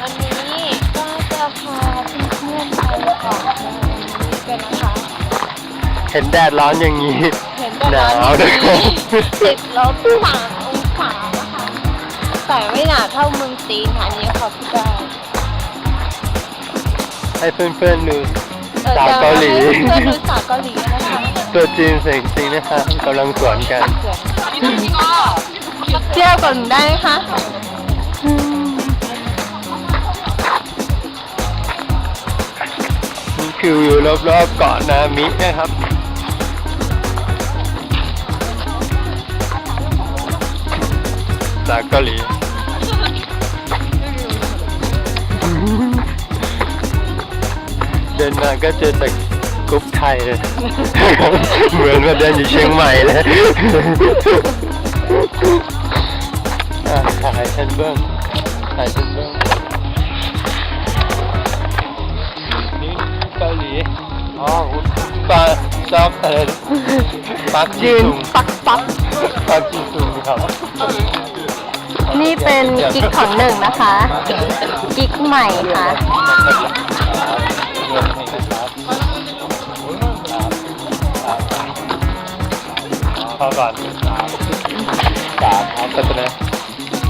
วันนี้ก็จะพาเพื่อนๆไปเกาะนานี้กันนะคะ เห็นแดดร้อนอย่างนี้ เห็นแต่ร้อนหนาวด้วยติดลบสามองศานะคะ แต่ไม่หนาวเท่าเมืองจีนค่ะอันนี้ขอพูดได้ให้เพื่อนๆดูออสาวเกาหลีจะให้เพื่อนๆดูสาวเกาหลีนะคะ ตัวจริงเสียงจริงนะคะกำลังสวนกันเที่ยวก่อนได้ไหมคะนี่คือวิวรอบๆเกาะนามินะครับจากเกาหลีเดินมาก็เจอแต่ กรุ๊ปไทยเลย เหมือนมาเดินอยู่เชียงใหม่เลยอะถ่ายฉันเบื้องถ่ายฉันเบื้องนี่เกาหลี อ๋อปาซอกอะไรนะปักจียืนซุงปักปักปักจีซุงครับนี่เป็นกิ๊กของหนึ่งนะคะ กิ๊กใหม่ค่ะพอ ก่อนสามสามครับพัฒนา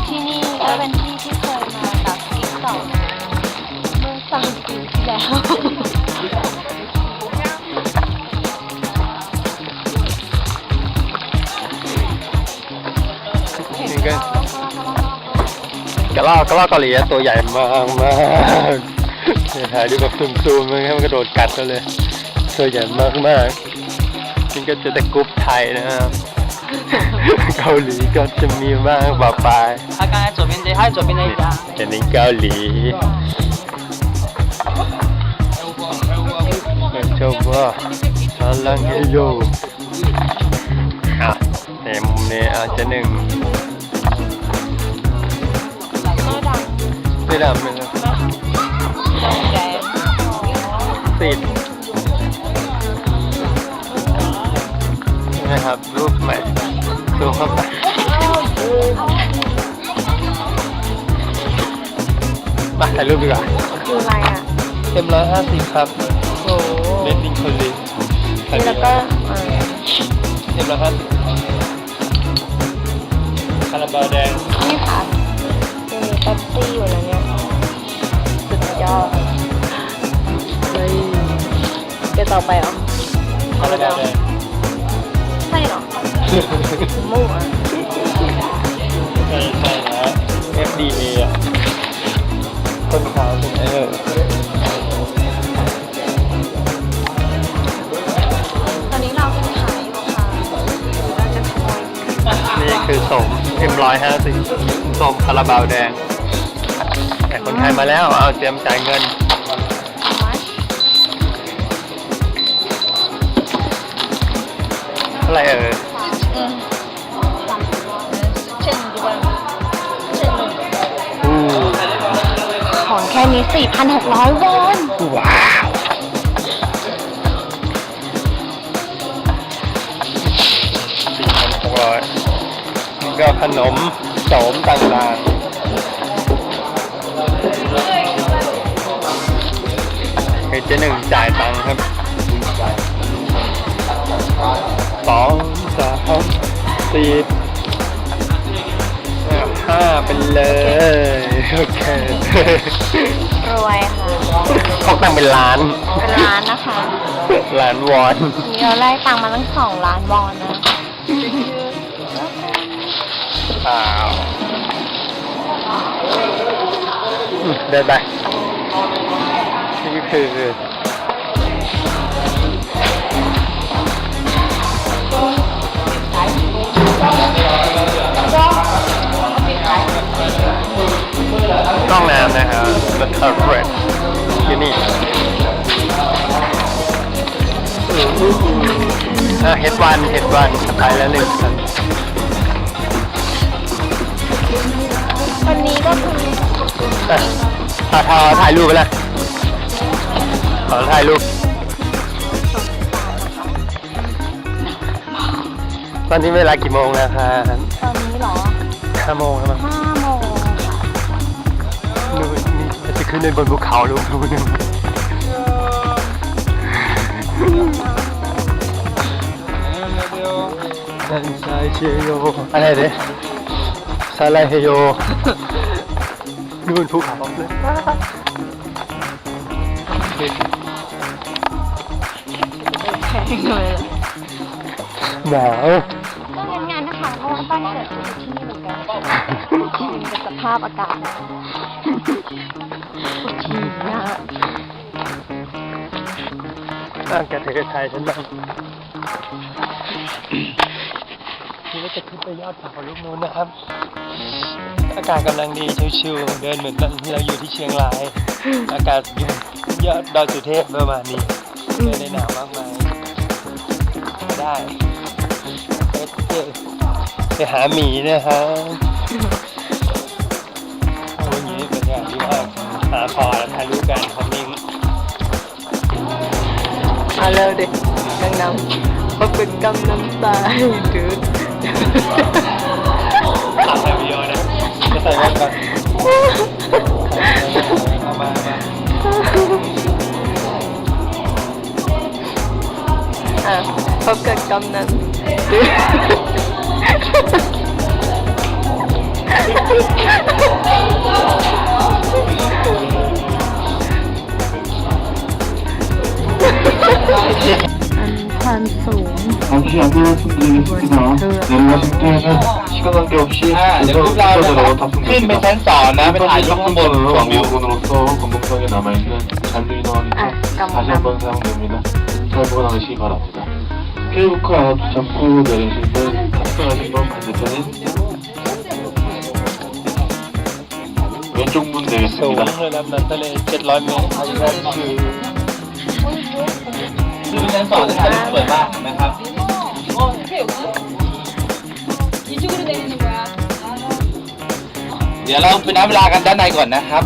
ที่นี่ก็เป็นที่ที่เคยมากับกิ๊กเก่าเมื่อสามปีที่แล้วนี่ก็กระรอกกระรอกเกาหลีอะตัวใหญ่มากมากเนี่ยถ่ายดูแบบซูมๆมันมันกระโดดกัดเราเลย ตัวใหญ่มากมากๆนี่ก็จะแต่กรุ๊ปไทยนะครับ เกาหลีก็จะมีมากบ่าไปอาการจบเป็นใจให้จบเป็นใจจ้าจะในเกาหลีเจ้าบ่าพลังเฮโยอะในมุมนี้อาจจะหนึ่งไม่ดำไม่ดับติดนะครับรูปใหม่ ซูมเข้าไปมาถ่ายรูปดีกว่าคืออะไรอะเต็มร้อยห้าสิบครับโอ้โหเลนดิ้งคนลีแล้วก็เอ่อเต็มร้อยห้าสิบคาราบาวแดงนี่ค่ะจะมีเป๊ปซี่อยู่แล้วเนี่ยสุดยอดเฮ้ยจะต่อไปเหรอคาราบาวแดงใช่เหรอ มั่วใช่ใช่นะ FDA อะคนขาวเป็นเออตอนนี้เราเป็นขายอยู่ค่ะเราจะขโมยนี่คือสม M150 สมคาราบาวแดง แต่คนไทยมาแล้วเอาเตรียมจ่ายเงินเท่าไหร่เอออืม เช่นดีกว่าเช่นอู้ของแค่นี้ 4,600 วอนว้าวสี่พันหกร้อยนี่ก็ขนมโสมต่างๆให้เจ๊หนึ่งจ่ายตังค์ครับสอง สามสี่ห้าเป็นเลย โอเค รวยค่ะพกตังค์เป็นล้าน เป็นร้านนะคะล้านวอน นี่เราไล่ตังค์มาตั้งสองล้านวอนนะอ้าวอืมเดินไปนี่คือ ห้องน้ำนะครับ The Turret ที่นี่อะเฮดวันเฮดวันไปแล้วหนึ่งครับวันนี้ก็คืออะถ่ายถ่ายถ่ายรูปไปเลยขอถ่ายรูปตอนนี้เวลากี่โมงแล้วครับตอนนี้เหรอห้าโมงแล้ว ขึ้นในบนภูเขาลูกนู่นนึงซันไซเชโยอะไรเด้ซาลายเฮโยนู่นภูเขาเลยแข็งเลยหนาวก็งานงานนะคะเพราะว่าบ้านเกิดอยู่ที่นี่เหมือนกันเป็นสภาพอากาศ ทีนะตั้งกระเทยไทยฉันบ้างนี่ก็จะขึ้นไปยอดเขาลูกนูนนะครับ อากาศกำลังดีชิวๆเดินเหมือนเราอยู่ที่เชียงราย อากาศอยู่ยอดดอยสุเทพประมาณนี้ไม่ได้หนาวมากมายได้ก็จะไปหาหมีนะครับ ว่าหาคอแล้วถ่ายรูปกันครับนิ่งเอาเร็วดิกังน้ำมาเป็นกำน้ำตาให้ดื้อตัดส่วิดีโอนะจะใส่แว่นก่อนเอามามาอะพบกับกำนันดื้อ 잠시 안내 말씀드리겠습니다. 내려가실 때에는 시간 관계없이 อ่าเดี๋ยวพวกเรานะครับขึ้นไปชั้นสองนะไปถ่ายรูปข้างบนชมวิว 왕복으로서 검동성에 남아있는 잔류인원 아, 다시 깜깜. 한번 사용됩니다. 잘 보관하시기 바랍니다. 케이블카 도착 후 내리실 때 탑승하신 분 반대편인 왼쪽 문 สูง 되겠습니다. ระดับน้ำทะเล700 เมตรอันนี้ก็ คือ ขึ้นไปชั้นสองจะถ่ายรูปสวยมากนะครับ 이쪽으로 내리는 거야. เดี๋ยวเราไปนับเวลากันด้านในก่อนนะครับ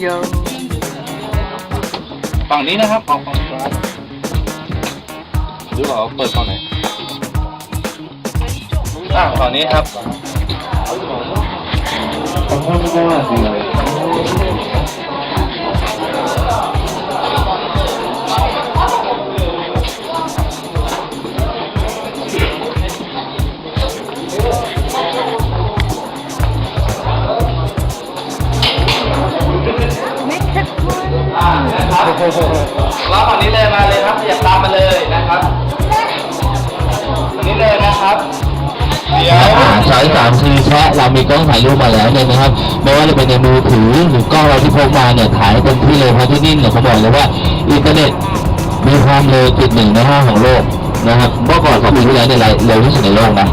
โย ฝั่งนี้นะครับฝั่งฝั่งซ้ายหรือว่าเปิดฝั่งไหนอ่าฝั่งนี้ครับ 감사합니다. 아, แชะเรามีกล้องถ่ายรูปมาแล้วเนี่ยนะครับไม่ว่าจะเป็นในมือถือหรือกล้องเราที่พกมาเนี่ยถ่ายเต็มที่เลยเพราะที่นี่เนี่ยเขาบอกเลยว่าอินเทอร์เน็ตมีความเร็วติดหนึ่งในห้าของโลกนะครับเมื่อก่อนสองปีที่แล้วเนี่ยเร็วที่สุดในโลกนะ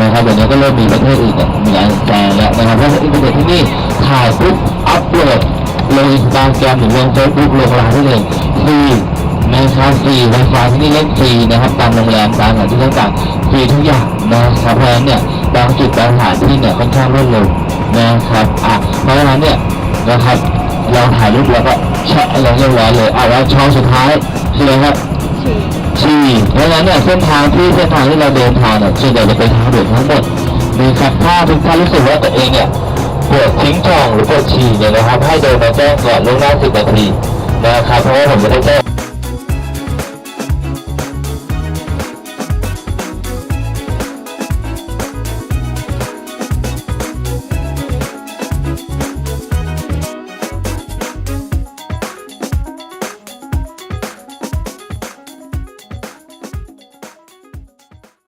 นะครับเดี๋ยวนี้ก็เริ่มมีประเทศอื่นมีการแซงแล้วนะครับเพราะว่าอินเทอร์เน็ตที่นี่ถ่ายปุ๊บอัพโหลดลงอินสตาแกรมหรือลงเฟซบุ๊กลงไลน์ได้เลยฟรีนะครับฟรีไวไฟที่นี่เล่นฟรีนะครับตามโรงแรมตามสถานที่ต่างๆฟรีทุกอย่างนะครับเพราะฉะนั้นเนี่ย บางจุดบางสถานที่เนี่ยค่อนข้างรวดเร็วนะครับอะเพราะฉะนั้นเนี่ยนะครับเราถ่ายรูปแล้วก็แชะลงเรียบร้อยเลยอะแล้วช่องสุดท้ายคืออะไรครับชีเพราะฉะนั้นเนี่ยเส้นทางที่เส้นทางที่เราเดินทางเนี่ยส่วนใหญ่จะเป็นทางด่วนทั้งหมดมีครับถ้าทุกท่านรู้สึกว่าตัวเองเนี่ยปวดทิ้งช่องหรือปวดฉี่เนี่ยนะครับให้เดินมาแจ้งก่อนล่วงหน้า10นาทีนะครับเพราะว่าผมจะได้แจ้ง